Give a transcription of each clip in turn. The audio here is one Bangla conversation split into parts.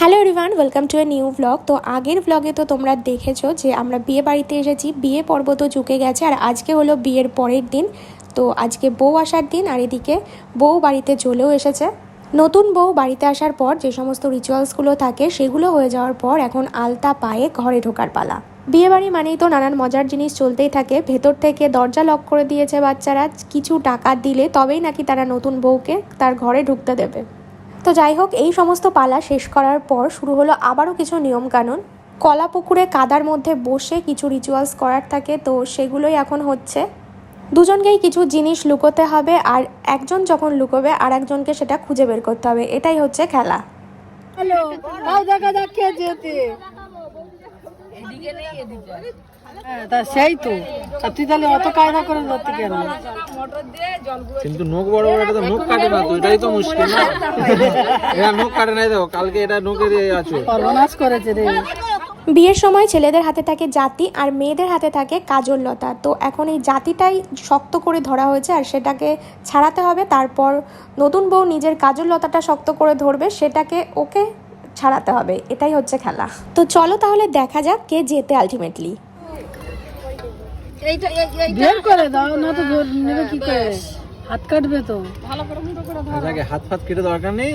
Hello everyone welcome to a new blog তো আগের ব্লগে তো তোমরা দেখেছ যে আমরা বিয়ে বাড়িতে এসেছি। বিয়ে পর্ব তো চুকে গেছে আর আজকে হলো বিয়ের পরের দিন। তো আজকে বউ আসার দিন আর এদিকে বউ বাড়িতে চলেও এসেছে। নতুন বউ বাড়িতে আসার পর যে সমস্ত রিচুয়ালসগুলো থাকে সেগুলো হয়ে যাওয়ার পর এখন আলতা পায়ে ঘরে ঢোকার পালা। বিয়ে বাড়ি মানেই তো নানান মজার জিনিস চলতেই থাকে। ভেতর থেকে দরজা লক করে দিয়েছে বাচ্চারা। কিছু টাকা দিলে তবেই নাকি তারা নতুন বউকে তার ঘরে ঢুকতে দেবে। তো যাই হোক, এই সমস্ত পালা শেষ করার পর শুরু হলো আবারও কিছু নিয়মকানুন। কলা পুকুরে কাদার মধ্যে বসে কিছু রিচুয়ালস করার থাকে, তো সেগুলোই এখন হচ্ছে। দুজনকেই কিছু জিনিস লুকোতে হবে আর একজন যখন লুকোবে আর একজনকে সেটা খুঁজে বের করতে হবে। এটাই হচ্ছে খেলা। হ্যালো দেখা তা সেই তো। তুই তাহলে অত কায়দা করে ধরতে কেন? কিন্তু নখ বড় বড় এটা তো নখ কাটে না তো এটাই তো মুশকিল না? এটা নখ কাটে নাই দেখো কালকে এটা নখে দিয়ে আছো। সর্বনাশ করেছে রে। বিয়ের সময় ছেলেদের হাতে থাকে জাতি আর মেয়েদের হাতে থাকে কাজল লতা তো এখন এই জাতিটাই শক্ত করে ধরা হয়েছে আর সেটাকে ছাড়াতে হবে। তারপর নতুন বউ নিজের কাজল লতাটা শক্ত করে ধরবে সেটাকে ওকে ছাড়াতে হবে এটাই হচ্ছে খেলা। তো চলো তাহলে দেখা যাক কে জেতে আলটিমেটলি বের করে দাও না তো নেবে কি করে? হাত কাটবে তো। যাকে হাত ফাত কেটে দরকার নেই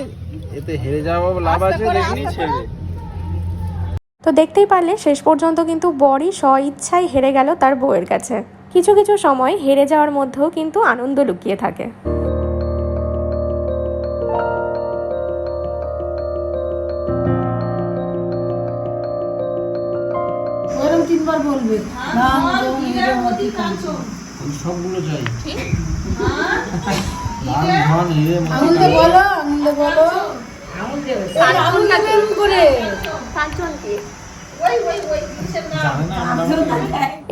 এতে হেরে যাওয়া লাভ আছে দেখনি ছেড়ে। তো দেখতেই পারলে শেষ পর্যন্ত কিন্তু বরই স্ব ইচ্ছায় হেরে গেল তার বউয়ের কাছে। কিছু কিছু সময় হেরে যাওয়ার মধ্যেও কিন্তু আনন্দ লুকিয়ে থাকে। সবগুলো চাই। ধান ধান হিরে আঙুল দিয়ে বলো আঙুল দিয়ে আঙুল দিয়ে এরকম করে।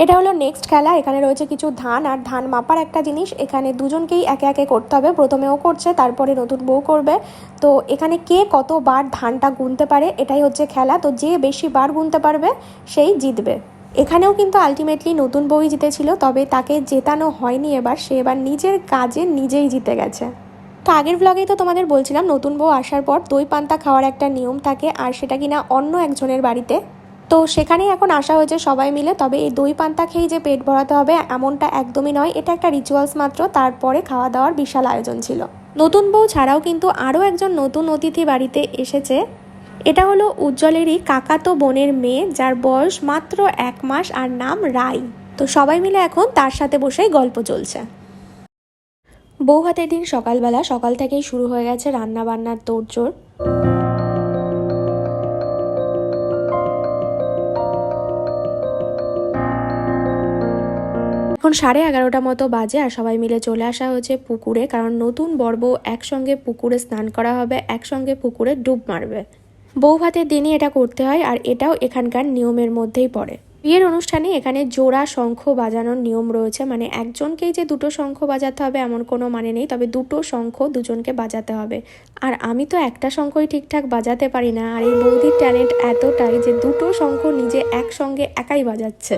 এটা হলো নেক্সট খেলা এখানে রয়েছে কিছু ধান আর ধান মাপার একটা জিনিস। এখানে দুজনকেই একে একে করতে হবে প্রথমে ও করছে তারপরে নতুন বউ করবে। তো এখানে কে কতবার ধানটা গুনতে পারে এটাই হচ্ছে খেলা। তো যে বেশি বার গুনতে পারবে সেই জিতবে। এখানেও কিন্তু আলটিমেটলি নতুন বউই জিতেছিল, তবে তাকে জেতানো হয়নি এবার, সে এবার নিজের কাজে নিজেই জিতে গেছে। তো আগের ব্লগেই তো তোমাদের বলছিলাম, নতুন বউ আসার পর দই পান্তা খাওয়ার একটা নিয়ম থাকে, আর সেটা কিনা অন্য একজনের বাড়িতে। তো সেখানেই এখন আসা হয়েছে সবাই মিলে, তবে এই দই পান্তা খেয়ে যে পেট ভরাতে হবে এমনটা একদমই নয়, এটা একটা রিচুয়ালস মাত্র, তারপরে খাওয়া দাওয়ার বিশাল আয়োজন ছিল। নতুন বউ ছাড়াও কিন্তু আরও একজন নতুন অতিথি বাড়িতে এসেছে এটা হলো উজ্জ্বলেরই কাকাতো বোনের মেয়ে, যার বয়স মাত্র এক মাস আর নাম রাই। তো সবাই মিলে এখন তার সাথে বসেই গল্প চলছে। বউ হাতের দিন সকালবেলা, সকাল থেকেই শুরু হয়ে গেছে রান্না বান্নার তোড়জোড়। এখন সাড়ে এগারোটা মতো বাজে আর সবাই মিলে চলে আসা হয়েছে পুকুরে, কারণ নতুন বর্ব একসঙ্গে পুকুরে স্নান করা হবে, একসঙ্গে পুকুরে ডুব মারবে। বউ ভাতের দিনই এটা করতে হয় আর এটাও এখানকার নিয়মের মধ্যেই পড়ে। বিয়ের অনুষ্ঠানে এখানে জোড়া শঙ্খ বাজানোর নিয়ম রয়েছে মানে একজনকেই যে দুটো শঙ্খ বাজাতে হবে এমন কোনো মানে নেই, তবে দুটো শঙ্খ দুজনকে বাজাতে হবে। আর আমি তো একটা শঙ্খই ঠিকঠাক বাজাতে পারি না, আর এই বৌদির ট্যালেন্ট এতটাই যে দুটো শঙ্খ নিজে একসঙ্গে একাই বাজাচ্ছে।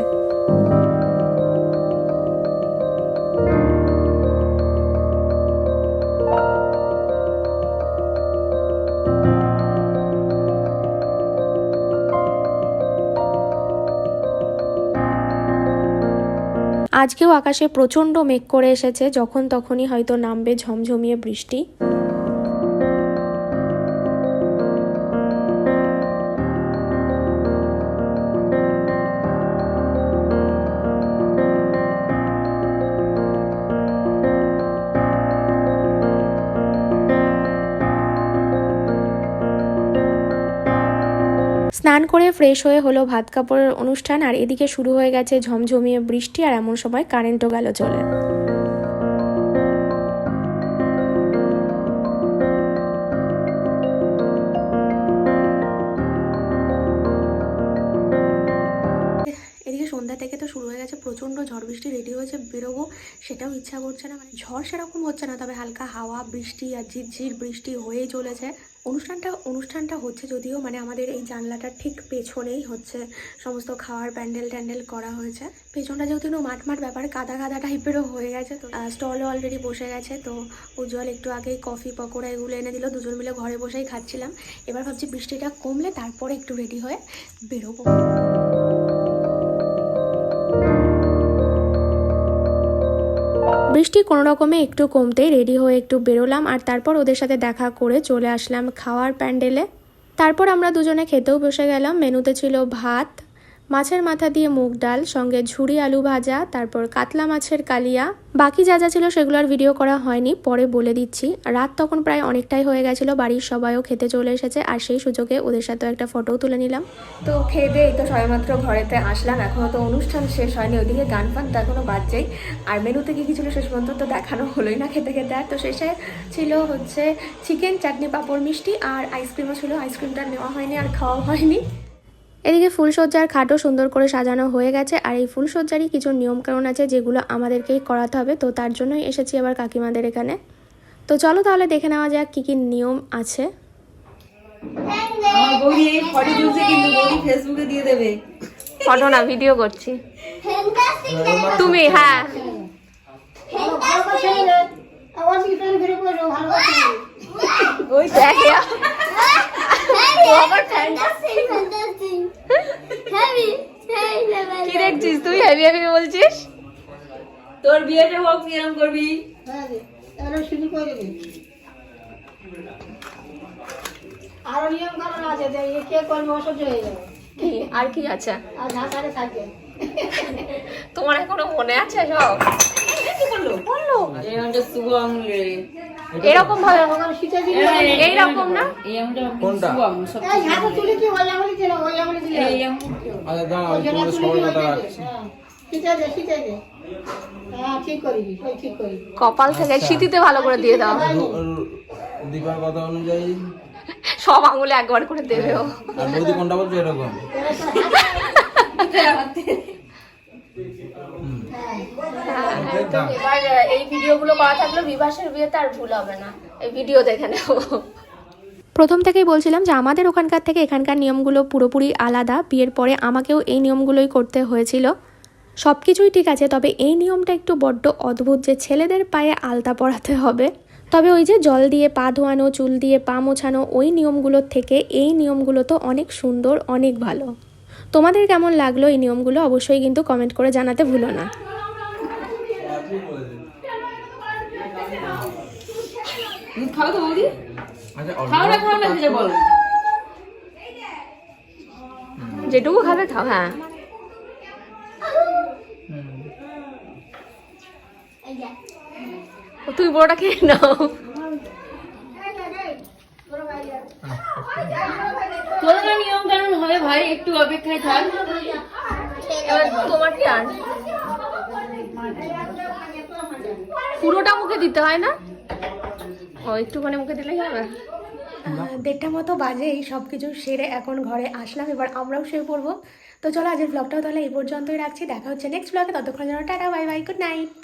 আজকেও আকাশে প্রচণ্ড মেঘ করে এসেছে যখন তখনই হয়তো নামবে ঝমঝমিয়ে বৃষ্টি। স্নান করে ফ্রেশ হয়ে হলো ভাত কাপড়ের অনুষ্ঠান, আর এদিকে শুরু হয়ে গেছে ঝমঝমিয়ে বৃষ্টি, আর এমন সময় কারেন্টও গেল চলে সন্ধ্যা থেকে তো শুরু হয়ে গেছে ঝড় বৃষ্টি রেডি হয়েছে, বেরোবো সেটাও ইচ্ছা করছে না। মানে ঝড় সেরকম হচ্ছে না, তবে হালকা হাওয়া, বৃষ্টি আর ঝিরঝির বৃষ্টি হয়েই চলেছে। অনুষ্ঠানটা অনুষ্ঠানটা হচ্ছে যদিও মানে আমাদের এই জানলাটার ঠিক পেছনেই হচ্ছে সমস্ত খাওয়ার প্যান্ডেল ট্যান্ডেল করা হয়েছে। পেছনটা যেহেতু মাঠ মাঠ ব্যাপার, কাদা কাদা টাইপেরও হয়ে গেছে তো স্টলও অলরেডি বসে গেছে তো উজ্জ্বল একটু আগেই কফি পকোড়া এগুলো এনে দিল, দুজন মিলে ঘরে বসেই খাচ্ছিলাম। এবার ভাবছি বৃষ্টিটা কমলে তারপরে একটু রেডি হয়ে বেরোবো। বৃষ্টি কোনো রকমে একটু কমতেই রেডি হয়ে একটু বেরোলাম আর তারপর ওদের সাথে দেখা করে চলে আসলাম খাওয়ার প্যান্ডেলে। তারপর আমরা দুজনে খেতেও বসে গেলাম। মেনুতে ছিল ভাত মাছের মাথা দিয়ে মুগ ডাল, সঙ্গে ঝুড়ি আলু ভাজা, তারপর কাতলা মাছের কালিয়া। বাকি যা যা ছিল সেগুলো আর ভিডিও করা হয়নি, পরে বলে দিচ্ছি। রাত তখন প্রায় অনেকটাই হয়ে গেছিল, বাড়ির সবাইও খেতে চলে এসেছে, আর সেই সুযোগে ওদের সাথেও একটা ফটোও তুলে নিলাম। তো খেয়ে দিয়ে তো সবেমাত্র ঘরেতে আসলাম এখনও তো অনুষ্ঠান শেষ হয়নি, ওইদিকে গান ফান তো এখনও বাজছেই। আর মেনুতে কী কী ছিল শেষ পর্যন্ত তো দেখানো হলোই না খেতে খেতে। আর তো শেষে ছিল হচ্ছে চিকেন চাটনি, পাঁপড়, মিষ্টি, আর আইসক্রিমও ছিল। আইসক্রিমটা নেওয়া হয়নি আর খাওয়া হয়নি। এদিকে ফুলসজ্জার খাটও সুন্দর করে সাজানো হয়ে গেছে আর এই ফুলসজ্জারই কিছু নিয়মকানুন আছে যেগুলো আমাদেরকেই করাতে হবে তো তার জন্যই এসেছি আবার কাকিমাদের এখানে তো চলো তাহলে দেখে নেওয়া যাক কী কী নিয়ম আছে আমার গৌরী এই ফটো তুলছে কিন্তু গৌরী ফেসবুকে দিয়ে দেবে ফটো না ভিডিও করছি তুমি হ্যাঁ ওই দেখে কি দেখছিস তুই? হেভি হেভি বলছিস? তোর বিয়েটা হোক কিরম করবি। আরও নিয়ম আছে কে করবে অসহ্য হয়ে যাবে। কি আর কি আছে? আর ঢাকারে থাকে। তোমার এখনও মনে আছে সব? বলল এই আমটা শুভ আঙুল রে। এরকম ভাবে দিলে এইরকম না? কোনটা? এই এই আচ্ছা হ্যাঁ হ্যাঁ কপাল থেকে শীতিতে ভালো করে দিয়ে দাও। রু- দীপার কথা অনুযায়ী। সব আঙুলে একবার করে দেবে ও। আর বৌদি কোনটা বলছো এরকম? দাও। এবার এই ভিডিওগুলো করা থাকলে বিভাসের বিয়েতে আর ভুল হবে না। এই ভিডিও দেখে নেব। প্রথম থেকেই বলছিলাম যে আমাদের ওখানকার থেকে এখানকার নিয়মগুলো পুরোপুরি আলাদা। বিয়ের পরে আমাকেও এই নিয়মগুলোই করতে হয়েছিল। সব কিছুই ঠিক আছে তবে এই নিয়মটা একটু বড্ড অদ্ভুত যে ছেলেদের পায়ে আলতা পরাতে হবে। তবে ওই যে জল দিয়ে পা ধোয়ানো চুল দিয়ে পা মোছানো ওই নিয়মগুলোর থেকে এই নিয়মগুলো তো অনেক সুন্দর অনেক ভালো। তোমাদের কেমন লাগল এই নিয়মগুলো অবশ্যই কিন্তু কমেন্ট করে জানাতে ভুলো না। তুমি খাও তো বৌদি। আচ্ছা খাও না খাও না সেটা বলো। যেটুকু খাবে খাও হ্যাঁ। তুমি বড়টা খেয়ে নাও। তোর নিয়ম কানুন হবে ভাই একটু অপেক্ষায় থাক। এবার তোমার টান পুরোটা মুখে দিতে হয় না? ও, একটুখানি মুখে দিলেই হবে। দেড়টা মতো বাজে, এই সব কিছু সেরে এখন ঘরে আসলাম, এবার আমরাও শুয়ে পড়ব। তো চলো, আজকের ব্লগটাও তাহলে এই পর্যন্তই রাখছি, দেখা হচ্ছে নেক্সট ব্লগে ততক্ষণ যেন tata bye bye good night